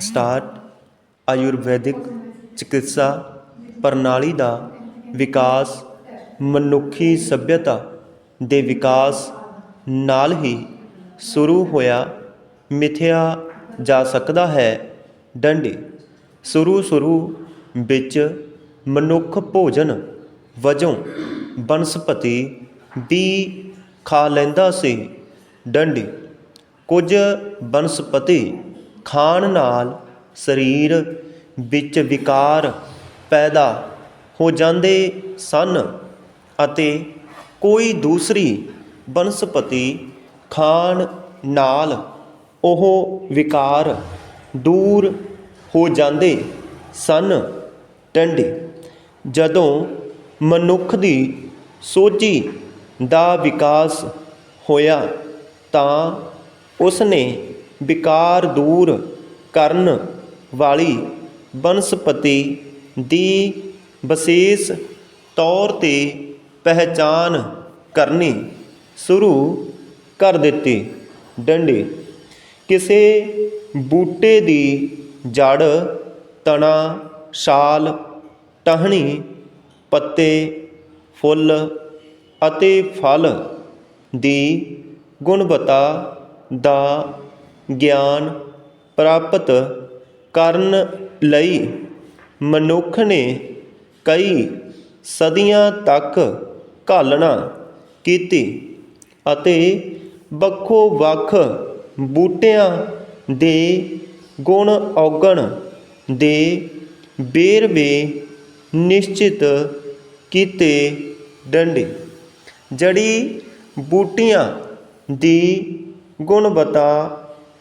Start Ayurvedic ਚਿਕਿਤਸਾ ਪ੍ਰਣਾਲੀ ਦਾ ਵਿਕਾਸ ਮਨੁੱਖੀ ਸੱਭਿਅਤਾ ਦੇ ਵਿਕਾਸ ਨਾਲ ਹੀ ਸ਼ੁਰੂ ਹੋਇਆ, ਮਿਥਿਆ ਜਾ ਸਕਦਾ ਹੈ। ਡੰਡੀ। ਸ਼ੁਰੂ ਸ਼ੁਰੂ ਵਿੱਚ ਮਨੁੱਖ ਭੋਜਨ ਵਜੋਂ ਬਨਸਪਤੀ ਵੀ ਖਾ ਲੈਂਦਾ ਸੀ। ਡੰਡੀ। ਕੁਝ ਬਨਸਪਤੀ ਖਾਣ ਨਾਲ ਸਰੀਰ ਵਿੱਚ ਵਿਕਾਰ ਪੈਦਾ ਹੋ ਜਾਂਦੇ ਸਨ ਅਤੇ ਕੋਈ ਦੂਸਰੀ ਬਨਸਪਤੀ ਖਾਣ ਨਾਲ ਉਹ ਵਿਕਾਰ ਦੂਰ ਹੋ ਜਾਂਦੇ ਸਨ। ਟੰਡੇ, ਜਦੋਂ ਮਨੁੱਖ ਦੀ ਸੋਝੀ ਦਾ ਵਿਕਾਸ ਹੋਇਆ ਤਾਂ ਉਸ ਨੇ ਵਿਕਾਰ ਦੂਰ ਕਰਨ ਵਾਲੀ ਬਨਸਪਤੀ ਦੀ ਵਿਸ਼ੇਸ਼ ਤੌਰ ਤੇ ਪਹਿਚਾਣ ਕਰਨੀ ਸ਼ੁਰੂ ਕਰ ਦਿੱਤੀ। ਡੰਡੇ, ਕਿਸੇ ਬੂਟੇ ਦੀ ਜੜ, ਤਣਾ, ਛਾਲ, ਟਹਿਣੀ, ਪੱਤੇ, ਫੁੱਲ ਅਤੇ ਫਲ ਦੀ ਗੁਣਵੱਤਾ ਦਾ ਗਿਆਨ ਪ੍ਰਾਪਤ ਕਰਨ ਲਈ ਮਨੁੱਖ ਨੇ ਕਈ ਸਦੀਆਂ ਤੱਕ ਘਾਲਣਾ ਕੀਤੀ ਅਤੇ ਵੱਖੋ ਵੱਖ ਬੂਟਿਆਂ ਦੇ ਗੁਣ ਔਗਣ ਦੇ ਵੇਰਵੇ ਨਿਸ਼ਚਿਤ ਕੀਤੇ ਡੰਡੇ। ਜੜੀ ਬੂਟੀਆਂ ਦੀ ਗੁਣਵੱਤਾ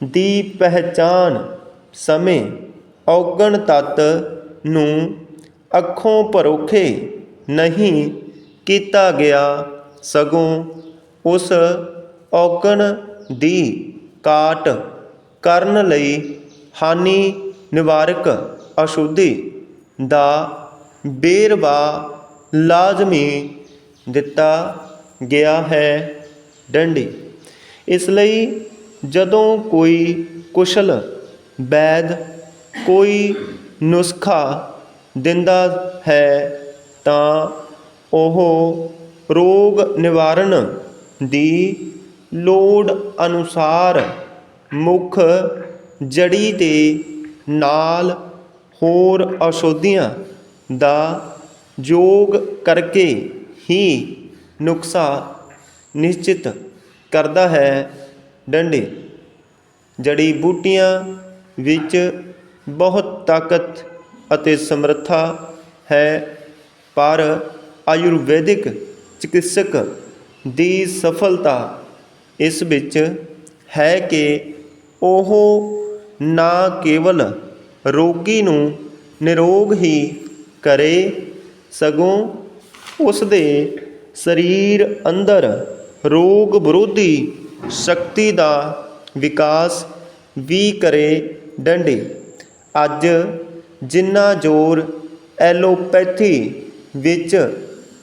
ਦੀ ਪਹਿਚਾਣ ਸਮੇਂ ਔਗਣ ਤੱਤ ਨੂੰ ਅੱਖੋਂ ਪਰੋਖੇ ਨਹੀਂ ਕੀਤਾ ਗਿਆ ਸਗੋਂ ਉਸ ਔਗਣ ਦੀ ਕਾਟ ਕਰਨ ਲਈ ਹਾਨੀ ਨਿਵਾਰਕ ਅਸ਼ੁੱਧੀ ਦਾ ਬੇਰਵਾ ਲਾਜ਼ਮੀ ਦਿੱਤਾ ਗਿਆ ਹੈ। ਡੰਡੀ। ਇਸ ਲਈ ਜਦੋਂ ਕੋਈ ਕੁਸ਼ਲ ਵੈਦ ਕੋਈ ਨੁਸਖਾ ਦਿੰਦਾ ਹੈ ਤਾਂ ਉਹ ਰੋਗ ਨਿਵਾਰਨ ਦੀ ਲੋੜ ਅਨੁਸਾਰ ਮੁੱਖ ਜੜੀ ਦੇ ਨਾਲ ਹੋਰ ਔਸ਼ਧੀਆਂ ਦਾ ਯੋਗ ਕਰਕੇ ਹੀ ਨੁਕਸਾ ਨਿਸ਼ਚਿਤ ਕਰਦਾ ਹੈ। ਡੰਡੇ। ਜੜੀ ਬੂਟੀਆਂ ਵਿੱਚ ਬਹੁਤ ਤਾਕਤ ਅਤੇ ਸਮਰੱਥਾ ਹੈ, ਪਰ ਆਯੁਰਵੈਦਿਕ ਚਿਕਿਤਸਕ ਦੀ ਸਫਲਤਾ ਇਸ ਵਿੱਚ ਹੈ ਕਿ ਉਹ ਨਾ ਕੇਵਲ ਰੋਗੀ ਨੂੰ ਨਿਰੋਗ ਹੀ ਕਰੇ ਸਗੋਂ ਉਸ ਦੇ ਸਰੀਰ ਅੰਦਰ ਰੋਗ ਵਿਰੋਧੀ ਸ਼ਕਤੀ ਦਾ ਵਿਕਾਸ ਵੀ ਕਰੇ ਡੰਡੇ। ਅੱਜ ਜਿੰਨਾ ਜ਼ੋਰ ਐਲੋਪੈਥੀ ਵਿੱਚ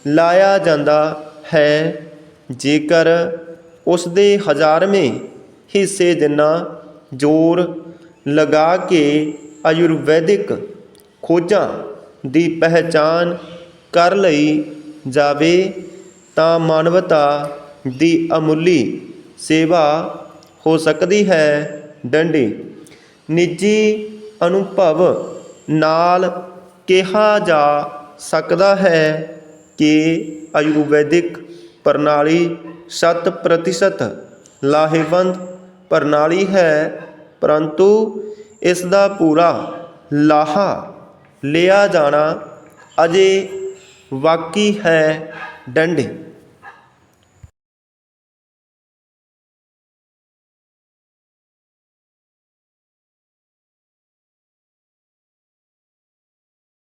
ਲਾਇਆ ਜਾਂਦਾ ਹੈ, ਜੇਕਰ ਉਸ ਦੇ ਹਜ਼ਾਰਵੇਂ ਹਿੱਸੇ ਜਿੰਨਾ ਜ਼ੋਰ ਲਗਾ ਕੇ ਆਯੁਰਵੈਦਿਕ ਖੋਜਾਂ ਦੀ ਪਹਿਚਾਨ ਕਰ ਲਈ ਜਾਵੇ, ਤਾਂ ਮਾਨਵਤਾ ਦੀ ਅਮੁੱਲੀ ਸੇਵਾ ਹੋ ਸਕਦੀ ਹੈ। ਡੰਡੀ, ਨਿੱਜੀ ਅਨੁਭਵ ਨਾਲ ਕਿਹਾ ਜਾ ਸਕਦਾ ਹੈ ਕਿ ਆਯੁਰਵੈਦਿਕ ਪ੍ਰਣਾਲੀ ਸ਼ਤ ਪ੍ਰਤੀਸ਼ਤ ਲਾਹੇਵੰਦ ਪ੍ਰਣਾਲੀ ਹੈ, ਪਰੰਤੂ ਇਸ ਦਾ ਪੂਰਾ ਲਾਹਾ ਲਿਆ ਜਾਣਾ ਅਜੇ ਬਾਕੀ ਹੈ। ਡੰਡੇ